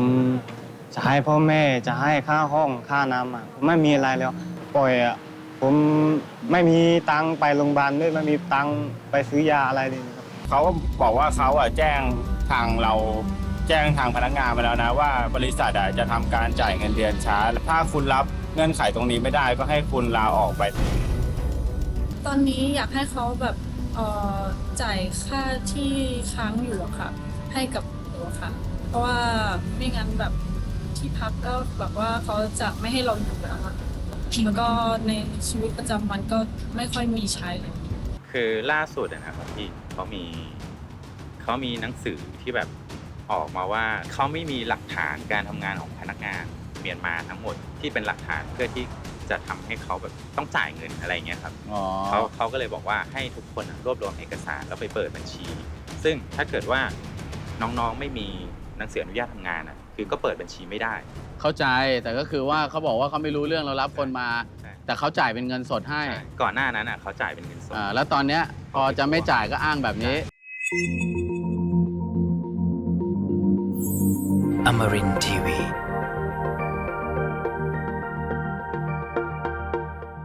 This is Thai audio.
ผมจะให้พ่อแม่จะให้ค่าห้องค่าน้ำอะผมไม่มีอะไรแล้วปล่อยอะผมไม่มีตังค์ไปโรงพยาบาลด้วยไม่มีตังค์ไปซื้อยาอะไรเลยครับเขาก็บอกว่าเขาอะแจ้งทางเราแจ้งทางพนักงานไปแล้วนะว่าบริษัทอะจะทำการจ่ายเงินเดือนช้า ถ้าคุณรับเงื่อนไขตรงนี้ไม่ได้ก็ให้คุณลาออกไป ตอนนี้อยากให้เขาแบบเอ่อจ่ายค่าที่ค้างอยู่อะค่ะ ให้กับหนูอะค่ะ เพราะว่าไม่งั้นแบบที่พักก็แบบว่าเขาจะไม่ให้เราอยู่แล้วอะแล้วก็ในชีวิตประจำวันก็ไม่ค่อยมีใช้เลย คือล่าสุดอะนะครับพี่เขามีเขามีหนังสือที่แบบออกมาว่าเขาไม่มีหลักฐานการทำงานของพนักงานเมียนมาทั้งหมดที่เป็นหลักฐานเพื่อที่จะทำให้เขาแบบต้องจ่ายเงินอะไรเงี้ยครับอ๋อเขาเขาก็เลยบอกว่าให้ทุกคนอะรวบรวมเอกสารแล้วไปเปิดบัญชี ซึ่งถ้าเกิดว่าน้องๆไม่มี หนังสืออนุญาตทำงานอะคือก็เปิดบัญชีไม่ได้ เข้าใจแต่ก็คือว่าเขาบอกว่าเขาไม่รู้เรื่องเรารับคนมา ใช่ แต่เขาจ่ายเป็นเงินสดให้ใช่ก่อนหน้านั้นอะเขาจ่ายเป็นเงินสด อ่าแล้วตอนเนี้ยพอจะไม่จ่ายก็อ้างแบบนี้ Amarin Tiwi.